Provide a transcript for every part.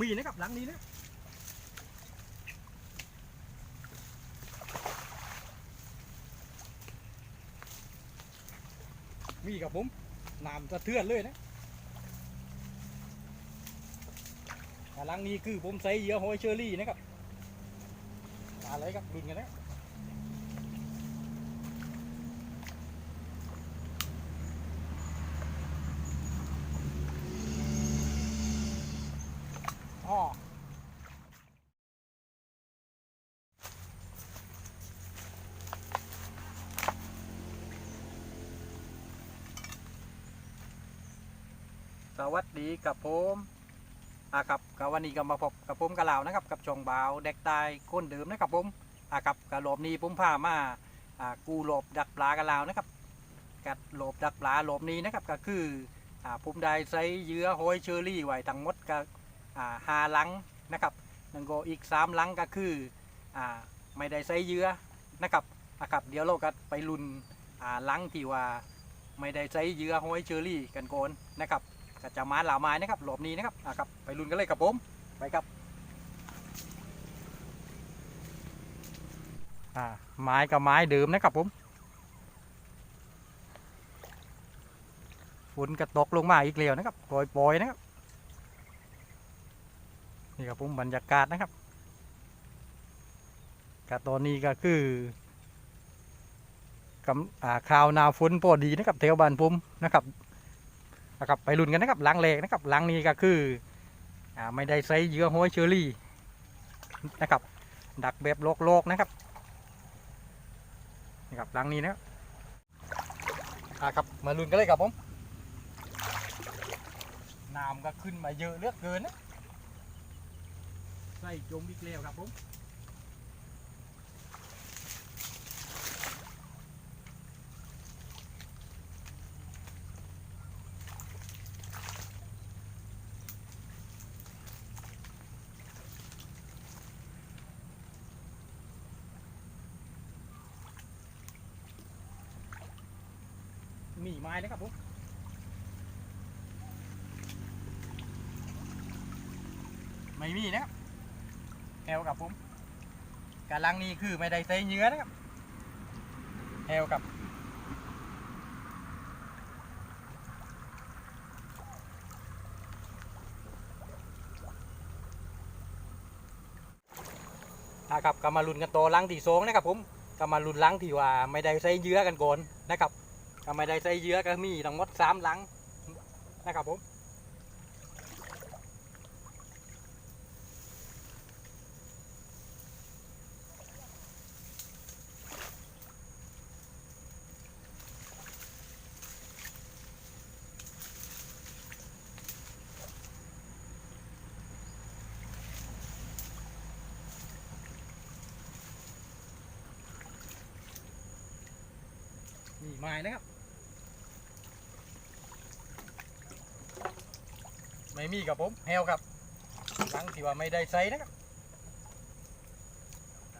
มีนะครับหลังนี้นะมีกับผมน้ำสะเทือนเลยนะหลังนี้คือผมใส่เหยื่อหอยเชอรี่นะครับอะไรครับดุนกันนะ สวัสดีกับผมอ่าครับกับวันนี้ก็มาพบกับผมกะเหล่านะครับ กับช่องบ่าวเด็กตายคนเดิมนะครับผมอ่าครับกับหลบนี้ผมพามาอ่ากูหลบดักปลากะเหล่านะครับกัดหลบดักปลาหลบนี้นะครับก็คืออ่าผมได้ใส่เยื่อหอยเชอรี่ไว้ทั้งหมดก็อ่าหาลังนะครับนั่นก็อีกสามลังก็คืออ่าไม่ได้ใส่เยื่อนะครับอ่าครับเดี๋ยวเราก็ไปลุนอ่าลังที่ว่าไม่ได้ใส่เยื่อหอยเชอรี่กันก่อนนะครับ ก็จะมาเหล่าไม้นะครับหลบนี้นะครับอะครับไปลุ้นกันเลยครับผมไปครับอ่าไม้กับไม้เดิมนะครับผมฝนกระตกลงมาอีกแล้วนะครับปล่อยๆนะครับนี่ครับผมบรรยากาศนะครับกับตอนนี้ก็คือกำอาข่าวนาฝนพอดีนะครับแถวบ้านผมนะครับ นะครับไปลุ้นกันนะครับลังเลกนะครับลังนี้ก็คืออ่าไม่ได้ใส่เยื่อห้อยเชอรี่นะครับ ดักแบบโลกๆนะครับนะครับลังนี้นะครับอ่าครับมาลุ้นกันเลยครับผมน้ำก็ขึ้นมาเยอะเลือกเกินนะใส่จมอีกแล้วครับผม มีไม้นะครับผมไม่มีนะครับแอลกับผมกาลังนี้คือไม่ได้ใส่เนื้อนะครับแอลกับอะครับก็มาลุ้นกันโตอลังที่สองนะครับผมก็มาลุ้นลังที่ว่าไม่ได้ใส่เยื่อกันก่อนนะครับ ก็ไม่ได้ใส่เยอะก็มีทั้งหมดสามหลังนะครับผมนี่ไม้นะครับ ไม่มีกับผมเฮลครับหลังที่ว่าไม่ได้ใส่นะครับ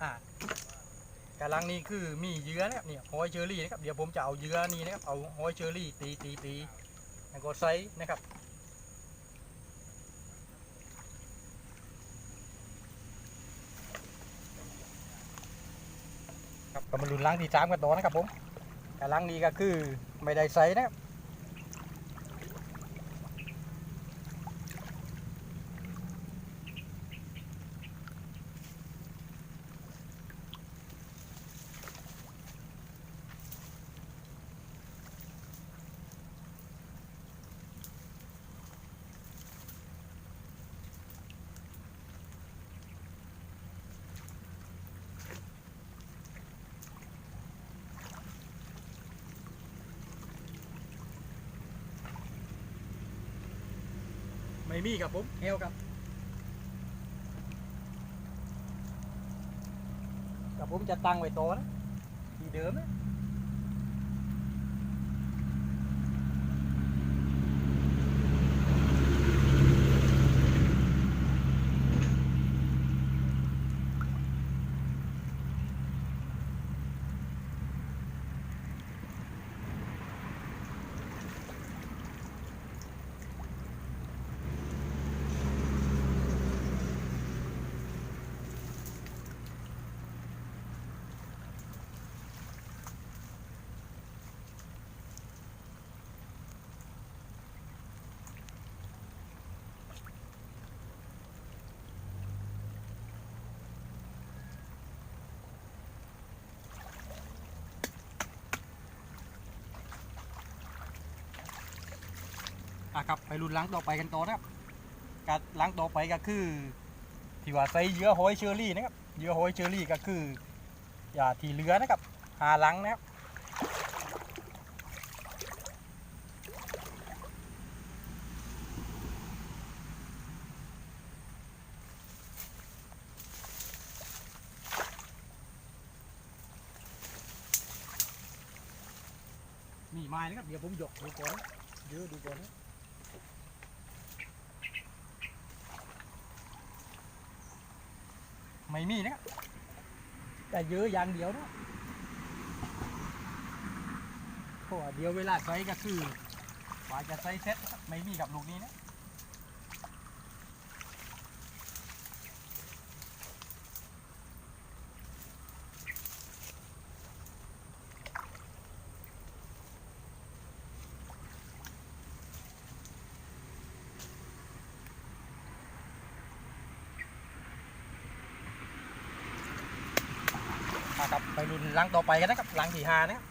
อ่ากำลังนี้คือมีเยื่อนะครับเนี่ยหอยเชอรี่นะครับเดี๋ยวผมจะเอาเยื่อนี้นะครับเอาหอยเชอรี่ตีตีตีแล้วก็ใส่นะครับครับก็มาลุ้นล้างที่สามกันต่อนะครับผมกำลังนี้ก็คือไม่ได้ใส่นะครับ ไม่มีครับผมเฮลครับกับผมจะตั้งไว้โตนะที่เดิมนะ อะครับไปรุ่นล้างต่อไปกันต่อนะครับการล้างต่อไปก็คือที่ว่าใส่เยื่อหอยเชอรี่นะครับเยื่อหอยเชอรี่ก็คืออย่าที่เลือนะครับหาลังนะครับมีไม้นะครับเดี๋ยวผมหยกดูก่อนเดี๋ยวดูก่อนนะ ไม่มีนะแต่เยอะอย่างเดียวนะเพราะว่าเดียวเวลาใช้ก็คือว่าจะใช้เซ็ตไม่มีกับลูกนี้นะ อะครับไปรุ่นลังต่อไปกันนะครับลังที่ห้านะครับ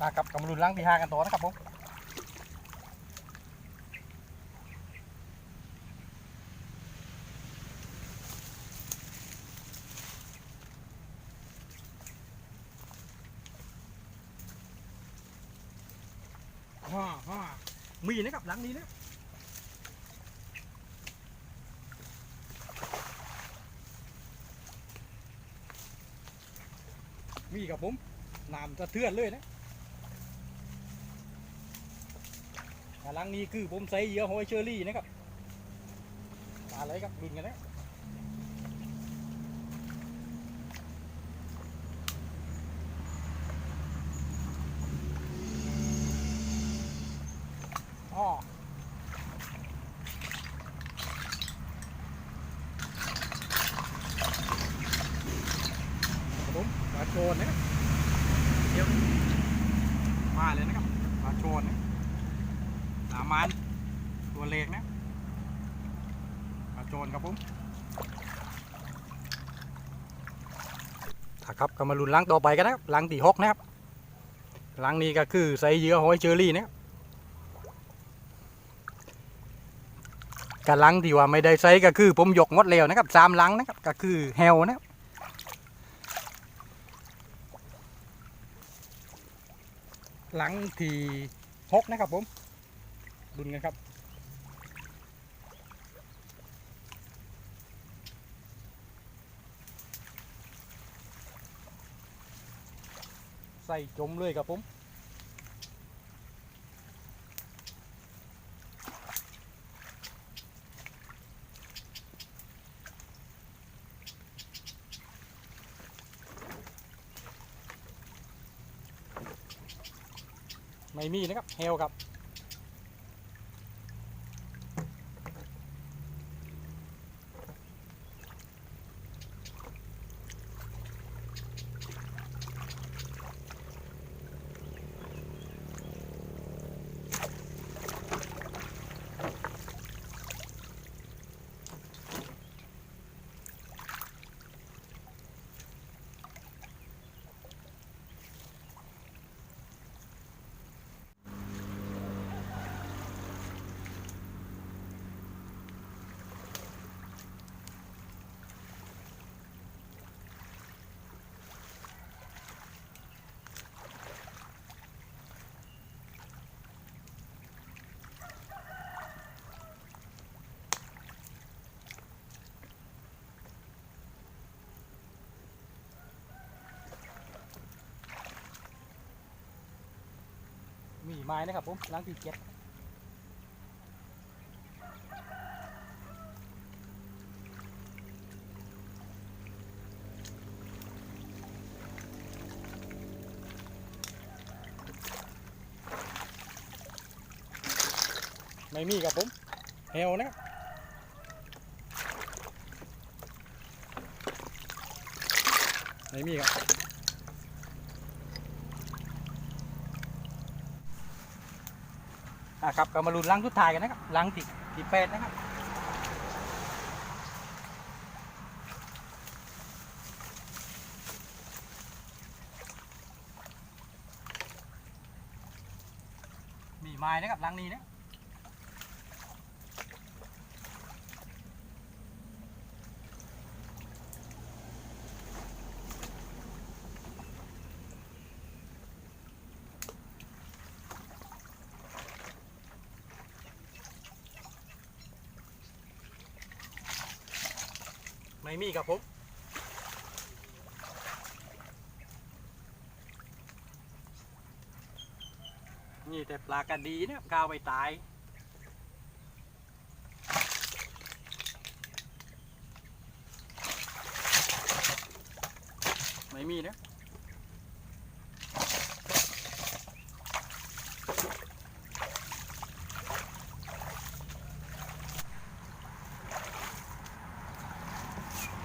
นะครับกำลังรุ่นลังที่ห้ากันต่อนะครับผมฮ่าฮ่ามีนะครับหลังนี้นะ มีกับผมน้ำสะเทือนเลยนะกำลังนี้คือผมใส่เหยื่อหอยเชอรี่นะครับมาเลยครับดุนกันนะอ๋อครับผมปลาโชนนะครับเดี๋ยวมาเลยนะครับปลาโชนนะ สามันตัวเล็กนะปลาโจ นครับผมครับก็มาลุ้นลังต่อไปกันนะครับลังที่หกนะครับลังนี้ก็คือใส่เยื่อหอยเชอรี่นะครับกับลังที่ว่าไม่ได้ใส่ก็คือผมยกหมดแล้วนะครับสามลังนะครับก็คือแฮวนะครับลังที่หกนะครับผมดุนกันครับ ใส่จมเลยครับผมไม่มีนะครับเฮลครับ ไม้นะครับผมล้างที่เจ็ดไม่มีครับผมเฮลนะไม่มีครับ นะครับก็มาลุ้นลังทุดท้ายกันนะครับลังที่ที่แปดนะครับมีไม้นะครับหลังนี้นะ ม่มีครับผมนี่แต่ปลากระดีเนี่ยกาวไปตายไม่มีนะ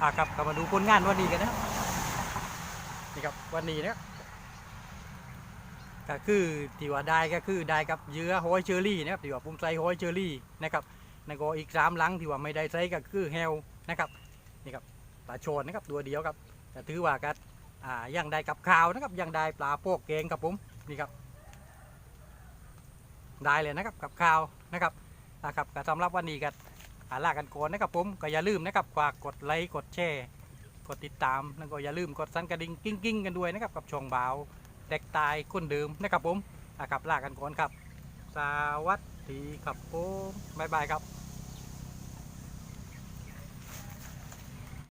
อะครับกลับมาดูผลงานวันนี้กันนะนี่ครับวันนี้นะก็คือที่ว่าได้ก็คือได้กับเยื่อหอยเชอรี่นะครับที่ว่าผมใส่หอยเชอรี่นะครับแล้วก็อีกสามหลังที่ว่าไม่ได้ใส่ก็คือแฮวนะครับนี่ครับปลาโชนนะครับตัวเดียวครับแต่ถือว่าก็อ่ายังได้กับข้าวนะครับยังได้ปลาโปกเกงครับผมนี่ครับได้เลยนะครับกับข้าวนะครับนะครับก็สำหรับวันนี้ก็ อาลากันก่อนนะครับผมก็อย่าลืมนะครับฝากกดไลค์กดแชร์กดติดตามแล้วก็อย่าลืมกดสั่นกระดิ่งกิ้งกิ้งๆกันด้วยนะครับกับช่องบาวเด็กตายคนเดิมนะครับผมนะครับลากันก่อนครับ สวัสดีครับผมบ๊ายบายครับ